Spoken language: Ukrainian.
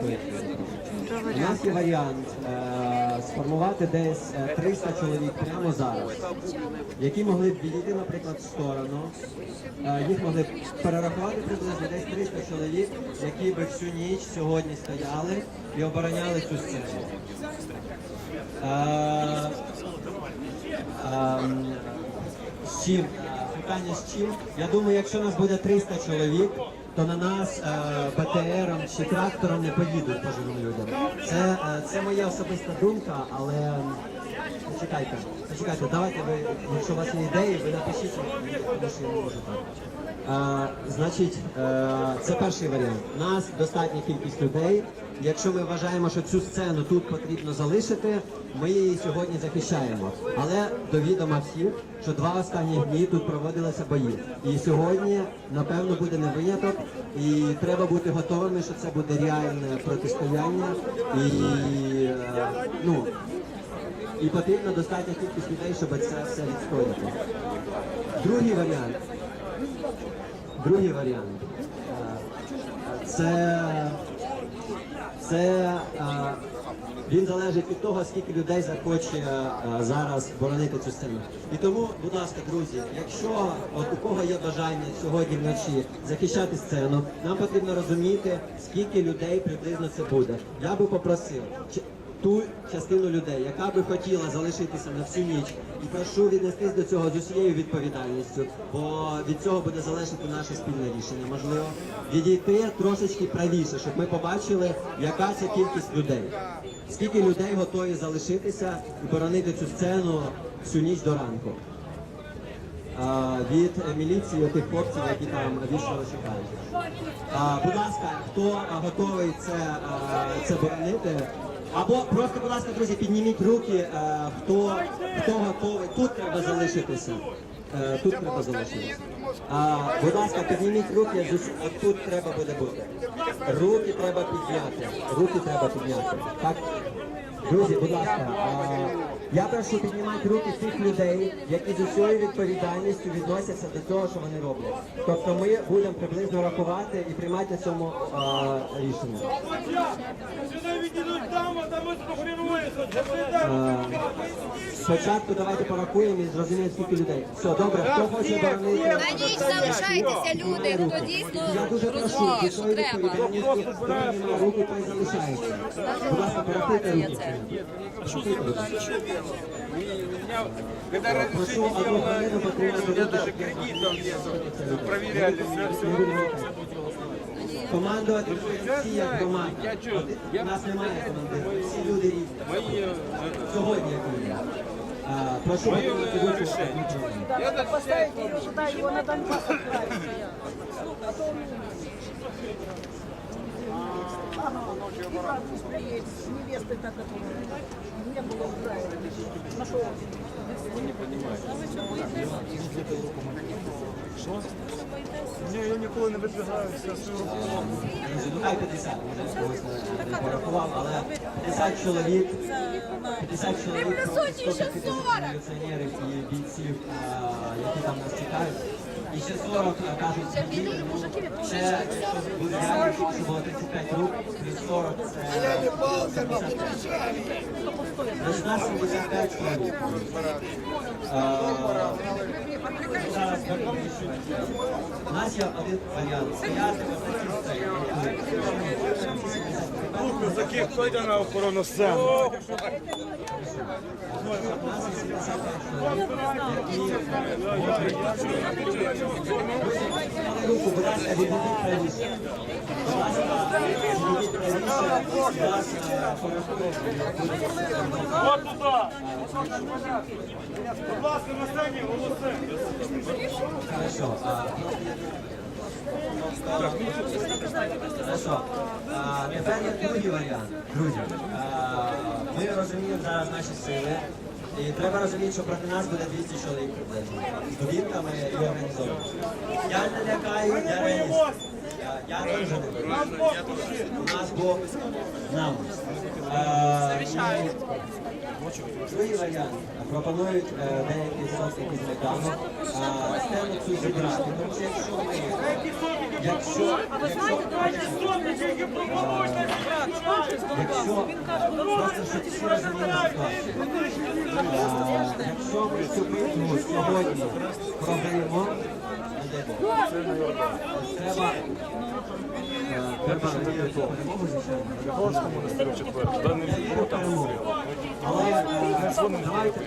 Дякую. У варіант е, сформувати десь е, 300 чоловік прямо зараз, які могли б відійти, наприклад, в сторону. Е, їх могли б перерахувати приблизно десь 300 чоловік, які би всю ніч сьогодні стояли і обороняли цю сцену. Е, ем, з чим? Е, Питання з чим? Я думаю, якщо нас буде 300 чоловік, то на нас е, БТРом чи трактором не поїдуть поживим людям. Це, е, це моя особиста думка, але почекайте, почекайте, давайте ви, якщо у вас є ідеї, ви напишіть, тому що я не можу так. Значить, е, це перший варіант. Нас достатня кількість людей. Якщо ми вважаємо, що цю сцену тут потрібно залишити, ми її сьогодні захищаємо. Але до відома всіх, що два останні дні тут проводилися бої. І сьогодні, напевно, буде не виняток. І треба бути готовими, що це буде реальне протистояння. І е, ну і потрібна достатня кількість людей, щоб це все відстояти. Другий варіант. Другий варіант. Це, це е, він залежить від того, скільки людей захоче е, зараз боронити цю сцену. І тому, будь ласка, друзі, якщо от у кого є бажання сьогодні вночі захищати сцену, нам потрібно розуміти, скільки людей приблизно це буде. Я би попросив ту частину людей, яка би хотіла залишитися на всю ніч, і прошу віднестись до цього з усією відповідальністю, бо від цього буде залежати наше спільне рішення. Можливо, відійти трошечки правіше, щоб ми побачили, яка це кількість людей. Скільки людей готові залишитися і боронити цю сцену всю ніч до ранку. Від міліції тих хлопців, які там вічно чекають. Будь ласка, хто готовий це, це боронити? Або просто, будь ласка, друзі, підніміть руки, хто, хто готовий. Тут треба залишитися. Е, Тут треба залишитися. А, будь ласка, підніміть руки, а тут треба буде бути. Руки треба підняти. Руки треба підняти. Так? Друзі, будь ласка, а, я прошу піднімати руки тих людей, які з усією відповідальністю відносяться до того, що вони роблять. Тобто ми будемо приблизно рахувати і приймати цьому а, рішення. А, спочатку давайте порахуємо і зрозуміємо, скільки людей. Все, добре, хто хоче боронити? На ніч залишайтеся, люди, хто дійсно Я дуже прошу, розуміє, від що своєї треба. хто піднімає руку, той залишається. Будь ласка, порахуйте руки. Когда Прошу разрешение одну дело хвилину потримати у даже кредитом. Проверяли все, все. Командувати всі як команда. Я. У нас немає командира, всі люди різні. Мои, э, Сьогодні як люди. Прошу Моє потримати руку. рішення. одну хвилину. я даже Поставить ее сюда, его на Донбасс отправить. Ага, и Француз приедет с ніколи не вибігаю, все свою роботу. Друзі, ну хай 50, може когось не- не порахував, але 50 чоловік, 50 чоловік, сотні, ще 150 революціонерів і бійців, які там нас чекають. І ще 40 кажуть, ну, ще, було 35 рук, плюс 40 це 75. Значить, нас 75 чоловік. Нас є один варіант. Стояти ось на цій. Козаки, хто йде на охорону сцену? руку, будь ласка, відійдіть правіше. От туди. Будь ласка, на сцені голоси. Хорошо. а, Хорошо. А, Тепер є другий варіант. Друзі, ми розуміємо зараз наші сили. І треба розуміти, що проти нас буде 200 чоловік приблизно. З довідками і організовано. Я не лякаю, я реаліст. Я, не. У нас Бог з нами. Е, і Пропонують е, деякі сотники з Майдану е, сцену цю зібрати. Тому що якщо ми, якщо, якщо, Сотники, які пропонують нас зібрати. якщо просто щоб всі розуміли якщо ми цю битву сьогодні програємо, не дай Бог, треба, е, треба робити перемогу, звичайно. Львовському монастирі в четвер. Туди не було там Перемогу. стрілок. Але е, давайте